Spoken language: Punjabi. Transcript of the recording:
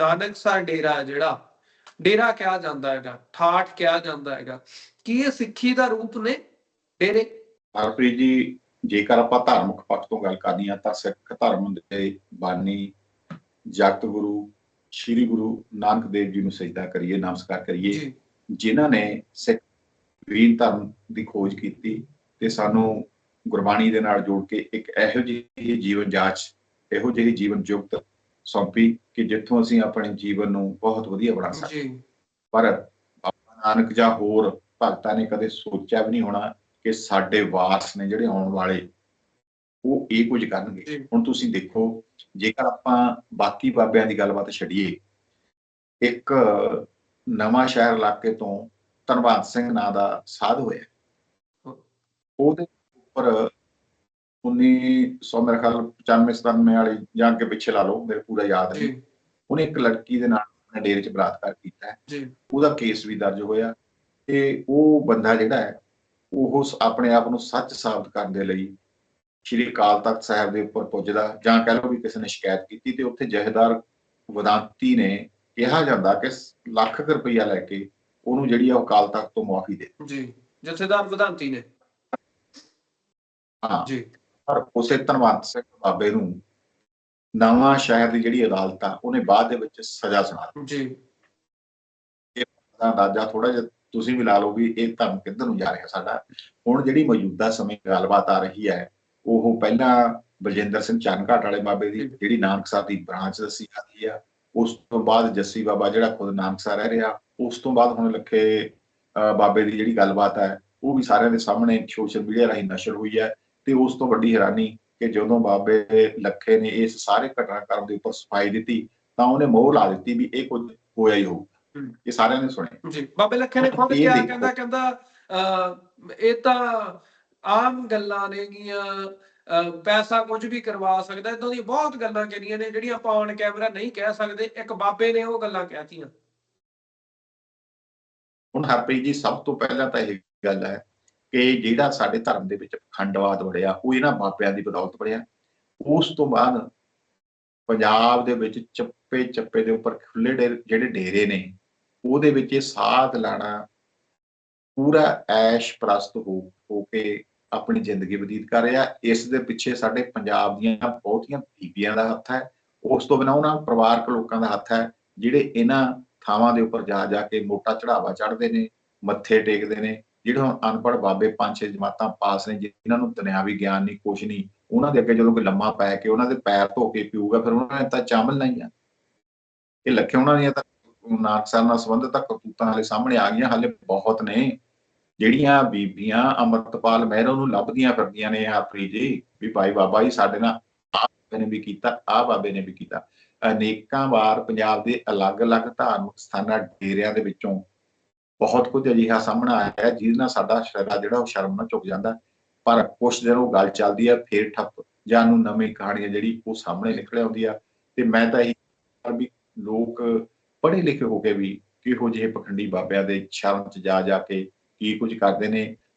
ਨਾਨਕਸਰ ਡੇਰਾ ਹੈ ਜਿਹੜਾ। ਡੇਰਾ ਕਿਹਾ ਜਾਂਦਾ ਹੈਗਾ ਠਾਠ ਕਿਹਾ ਜਾਂਦਾ ਹੈਗਾ। ਕੀ ਇਹ ਸਿੱਖੀ ਦਾ ਰੂਪ ਨੇ ਡੇਰੇ? ਹਰਪ੍ਰੀਤ ਜੀ ਜੇਕਰ ਆਪਾਂ ਧਾਰਮਿਕ ਪੱਖ ਤੋਂ ਗੱਲ ਕਰਨੀ ਆ ਤਾਂ ਸਿੱਖ ਧਰਮ ਦੇ ਬਾਨੀ ਜਗਤ ਗੁਰੂ ਸ੍ਰੀ ਗੁਰੂ ਨਾਨਕ ਦੇਵ ਜੀ ਨੂੰ ਸਜਦਾ ਕਰੀਏ ਨਮਸਕਾਰ ਕਰੀਏ। ਜਿਨ੍ਹਾਂ ਨੇ ਸਿੱਖ ਵੀਨ ਧਰਮ ਦੀ ਖੋਜ ਕੀਤੀ ਤੇ ਸਾਨੂੰ ਗੁਰਬਾਣੀ ਦੇ ਨਾਲ ਜੋੜ ਕੇ ਇੱਕ ਇਹੋ ਜਿਹੀ ਜੀਵਨ ਜਾਂਚ ਇਹੋ ਜਿਹੀ ਜੀਵਨ ਜੁਗਤ ਸੌਂਪੀ ਕਿ ਜਿੱਥੋਂ ਅਸੀਂ ਆਪਣੇ ਜੀਵਨ ਨੂੰ ਬਹੁਤ ਵਧੀਆ ਬਣਾ ਸਕੀਏ ਜੀ ਪਰ ਬਾਬਾ ਨਾਨਕ ਜਾਂ ਹੋਰ ਭਗਤਾਂ ਨੇ ਕਦੇ ਸੋਚਿਆ ਵੀ ਨਹੀਂ ਹੋਣਾ ਕਿ ਸਾਡੇ ਵਾਰਸ ਨੇ ਜਿਹੜੇ ਆਉਣ ਵਾਲੇ ਉਹ ਇਹ ਕੁਝ ਕਰਨਗੇ। ਹੁਣ ਤੁਸੀਂ ਦੇਖੋ ਜੇਕਰ ਆਪਾਂ ਬਾਕੀ ਬਾਬਿਆਂ ਦੀ ਗੱਲਬਾਤ ਛੱਡੀਏ ਇੱਕ ਨਵਾਂ ਸ਼ਹਿਰ ਇਲਾਕੇ ਤੋਂ ਧਨਵੰਤ ਸਿੰਘ ਨਾਂ ਦਾ ਸਾਧ ਹੋਇਆ। ਉਹਦੇ ਉੱਪਰ 1900 ਮੇਰੇ ਖਿਆਲ 95 97 ਵਾਲੀ ਜਾਂ ਕੇ ਪਿੱਛੇ ਲਾ ਲਓ ਮੇਰੇ ਪੂਰਾ ਯਾਦ ਨਹੀਂ। ਜੀ ਉਹਨੇ ਇੱਕ ਲੜਕੀ ਦੇ ਨਾਲ ਆਪਣੇ ਡੇਰੇ 'ਚ ਬਲਾਤਕਾਰ ਕੀਤਾ ਹੈ। ਜੀ। ਉਹਦਾ ਕੇਸ ਵੀ ਦਰਜ ਹੋਇਆ। ਤੇ ਉਹ ਬੰਦਾ ਜਿਹੜਾ ਹੈ ਉਹ ਸ- ਆਪਣੇ ਆਪ ਨੂੰ ਸੱਚ ਸਾਬਤ ਕਰਨ ਦੇ ਲਈ ਸ਼੍ਰੀ ਅਕਾਲ ਤਖਤ ਸਾਹਿਬ ਦੇ ਉੱਪਰ ਪੁੱਜਦਾ ਜਾਂ ਕਹਿ ਲਓ ਵੀ ਕਿਸੇ ਨੇ ਸ਼ਿਕਾਇਤ ਕੀਤੀ ਤੇ ਉੱਥੇ ਜਹੇਦਾਰ ਵਿਦਾਂਤੀ ਨੇ ਕਿਹਾ ਜਾਂਦਾ ਕਿ ਲੱਖ ਰੁਪਈਆ ਲੈ ਕੇ ਉਹਨੂੰ ਜਿਹੜੀ ਆ ਅਕਾਲ ਤਖਤ ਤੋਂ ਮੁਆਫੀ ਦੇ ਜੀ। ਜਥੇਦਾਰ ਵਿਧਾਂਤੀ ਨੇ। ਹਾਂ। ਜੀ। ਪਰ ਉਸੇ ਧਨਵੰਤ ਸਿੰਘ ਬਾਬੇ ਨੂੰ ਨਵਾਂ ਸ਼ਹਿਰ ਦੀ ਜਿਹੜੀ ਅਦਾਲਤ ਆ ਉਹਨੇ ਬਾਅਦ ਦੇ ਵਿੱਚ ਸਜ਼ਾ ਸੁਣਾ ਜੀ। ਦਿੱਤੀ ਦਾ ਅੰਦਾਜ਼ਾ ਥੋੜਾ ਜਿਹਾ ਤੁਸੀਂ ਵੀ ਲਾ ਲਓ ਵੀ ਇਹ ਧਰਮ ਕਿੱਧਰ ਨੂੰ ਜਾ ਰਿਹਾ ਸਾਡਾ। ਹੁਣ ਜਿਹੜੀ ਮੌਜੂਦਾ ਸਮੇਂ ਗੱਲਬਾਤ ਆ ਰਹੀ ਹੈ ਉਹ ਪਹਿਲਾਂ ਬਲਜਿੰਦਰ ਸਿੰਘ ਚੰਨਘਾਟ ਵਾਲੇ ਬਾਬੇ ਦੀ ਜਿਹੜੀ ਨਾਨਕਸਰ ਦੀ ਬ੍ਰਾਂਚ ਦੱਸੀ ਜਾਂਦੀ ਆ ਉਸ ਤੋਂ ਬਾਅਦ ਜੱਸੀ ਬਾਬਾ ਜਿਹੜਾ ਖੁਦ ਨਾਨਕਸਰ ਰਹਿ ਰਿਹਾ ਉਸ ਤੋਂ ਬਾਅਦ ਹੁਣ ਲੱਖੇ ਬਾਬੇ ਦੀ ਜਿਹੜੀ ਗੱਲਬਾਤ ਹੈ ਉਹ ਵੀ ਸਾਰਿਆਂ ਦੇ ਸਾਹਮਣੇ ਸੋਸ਼ਲ ਮੀਡੀਆ ਰਾਹੀਂ ਨਸ਼ਰ ਹੋਈ ਹੈ। ਤੇ ਉਸ ਤੋਂ ਵੱਡੀ ਹੈਰਾਨੀ ਕਿ ਜਦੋਂ ਬਾਬੇ ਲੱਖੇ ਨੇ ਇਸ ਸਾਰੇ ਘਟਨਾਕ੍ਰਮ ਦੇ ਉੱਪਰ ਸਫ਼ਾਈ ਦਿੱਤੀ ਤਾਂ ਉਹਨੇ ਮੋਹਰ ਲਾ ਦਿੱਤੀ ਵੀ ਇਹ ਕੁਝ ਹੋਇਆ ਹੀ ਹੋਊ। ਇਹ ਸਾਰਿਆਂ ਨੇ ਸੁਣਿਆ ਜੀ ਬਾਬੇ ਲੱਖੇ ਨੇ ਖੁਦ ਕਿਹਾ। ਕਹਿੰਦਾ ਕਹਿੰਦਾ ਇਹ ਤਾਂ ਆਮ ਗੱਲਾਂ ਨੇਗੀਆਂ ਪੈਸਾ ਕੁਝ ਵੀ ਕਰਵਾ ਸਕਦਾ ਇਦਾਂ ਦੀਆਂ ਬਹੁਤ ਗੱਲਾਂ ਕਿਹੜੀਆਂ ਨੇ ਜਿਹੜੀਆਂ ਆਪਾਂ ਔਨ ਕੈਮਰਾ ਨਹੀਂ ਕਹਿ ਸਕਦੇ ਇੱਕ ਬਾਬੇ ਨੇ ਉਹ ਗੱਲਾਂ ਕਹਿਤੀਆਂ ਹੁਣ ਹਰਪ੍ਰੀਤ ਜੀ ਸਭ ਤੋਂ ਪਹਿਲਾਂ ਤਾਂ ਇਹ ਗੱਲ ਹੈ ਕਿ ਜਿਹੜਾ ਸਾਡੇ ਧਰਮ ਦੇ ਵਿੱਚ ਖੰਡਵਾਦ ਵੜਿਆ, ਉਹ ਇਹਨਾਂ ਬਾਬਿਆਂ ਦੀ ਬਦੌਲਤ ਵੜਿਆ। ਉਸ ਤੋਂ ਬਾਅਦ ਪੰਜਾਬ ਦੇ ਵਿੱਚ ਚੱਪੇ ਚੱਪੇ ਦੇ ਉੱਪਰ ਖੁੱਲੇ ਡੇਰੇ, ਜਿਹੜੇ ਡੇਰੇ ਨੇ, ਉਹਦੇ ਵਿੱਚ ਇਹ ਸਾਧ ਲਾਣਾ ਪੂਰਾ ਐਸ਼ ਪ੍ਰਸਤ ਹੋ ਹੋ ਕੇ ਆਪਣੀ ਜ਼ਿੰਦਗੀ ਬਤੀਤ ਕਰ ਰਿਹਾ। ਇਸ ਦੇ ਪਿੱਛੇ ਸਾਡੇ ਪੰਜਾਬ ਦੀਆਂ ਬਹੁਤੀਆਂ ਬੀਬੀਆਂ ਦਾ ਹੱਥ ਹੈ। ਉਸ ਤੋਂ ਬਿਨਾਂ ਉਹਨਾਂ ਪਰਿਵਾਰਕ ਲੋਕਾਂ ਦਾ ਹੱਥ ਹੈ, ਜਿਹੜੇ ਇਹਨਾਂ ਥਾਵਾਂ ਦੇ ਉੱਪਰ ਜਾ ਜਾ ਕੇ ਮੋਟਾ ਚੜਾਵਾ ਚੜ੍ਹਦੇ ਨੇ, ਮੱਥੇ ਟੇਕਦੇ ਨੇ। ਜਿਹੜੇ ਹੁਣ ਅਨਪੜ੍ਹ ਬਾਬੇ ਪੰਜ ਛੇ ਜਮਾਤਾਂ ਪਾਸ ਨੇ, ਜਿਨ੍ਹਾਂ ਨੂੰ ਦੁਨਿਆਵੀ ਗਿਆਨ ਨਹੀਂ, ਕੁਛ ਨਹੀਂ, ਉਹਨਾਂ ਦੇ ਅੱਗੇ ਜਦੋਂ ਕੋਈ ਲੰਮਾ ਪੈ ਕੇ ਉਹਨਾਂ ਦੇ ਪੈਰ ਧੋ ਕੇ ਪੀਊਗਾ, ਫਿਰ ਉਹਨਾਂ ਨੇ ਤਾਂ ਚਾਮਲ ਨਹੀਂ ਆ। ਇਹ ਲੱਖੇ ਉਹਨਾਂ ਦੀਆਂ ਤਾਂ ਨਾਨਕ ਸਾਹਿਬ ਨਾਲ ਸੰਬੰਧਿਤ ਤਾਂ ਕਰਤੂਤਾਂ ਹਾਲੇ ਸਾਹਮਣੇ ਆ ਗਈਆਂ, ਹਾਲੇ ਬਹੁਤ ਨੇ। ਜਿਹੜੀਆਂ ਬੀਬੀਆਂ ਅੰਮ੍ਰਿਤਪਾਲ ਮਹਿਰੋਂ ਨੂੰ ਲੱਭਦੀਆਂ ਫਿਰਦੀਆਂ ਨੇ ਆਪਰੀ ਜੀ, ਵੀ ਭਾਈ ਬਾਬਾ ਜੀ ਸਾਡੇ ਨਾਲ ਆਹ ਬਾਬੇ ਨੇ ਵੀ ਕੀਤਾ, ਆਹ ਬਾਬੇ ਨੇ ਵੀ ਕੀਤਾ। ਅਨੇਕਾਂ ਵਾਰ ਪੰਜਾਬ ਦੇ ਅਲੱਗ-ਅਲੱਗ ਧਾਰਮਿਕ ਸਥਾਨਾਂ, ਡੇਰਿਆਂ ਦੇ ਵਿੱਚੋਂ ਬਹੁਤ ਕੁਝ ਅਜਿਹਾ ਸਾਹਮਣਾ ਆਇਆ ਹੈ, ਜਿਹਦੇ ਨਾਲ ਸਾਡਾ ਸ਼ਰਦਾ ਜਿਹੜਾ ਉਹ ਸ਼ਰਮ ਨਾਲ ਝੁਕ ਜਾਂਦਾ। ਪਰ ਕੁਛ ਦਿਨ ਉਹ ਗੱਲ ਚੱਲਦੀ ਹੈ, ਫੇਰ ਠੱਪ ਜਾਂ ਨੂੰ ਨਵੀਂ ਕਹਾਣੀ ਜਿਹੜੀ ਉਹ ਸਾਹਮਣੇ ਨਿਕਲ ਆਉਂਦੀ ਆ। ਤੇ ਮੈਂ ਤਾਂ ਇਹੀ ਵੀ ਲੋਕ ਪੜ੍ਹੇ ਲਿਖੇ ਹੋ ਕੇ ਵੀ ਕਿਹੋ ਜਿਹੇ ਪਖੰਡੀ ਬਾਬਿਆਂ ਦੇ ਸ਼ਰਮ ਚ ਜਾ ਜਾ ਕੇ ਕੀ ਕੁਝ ਕਰਦੇ ਨੇ।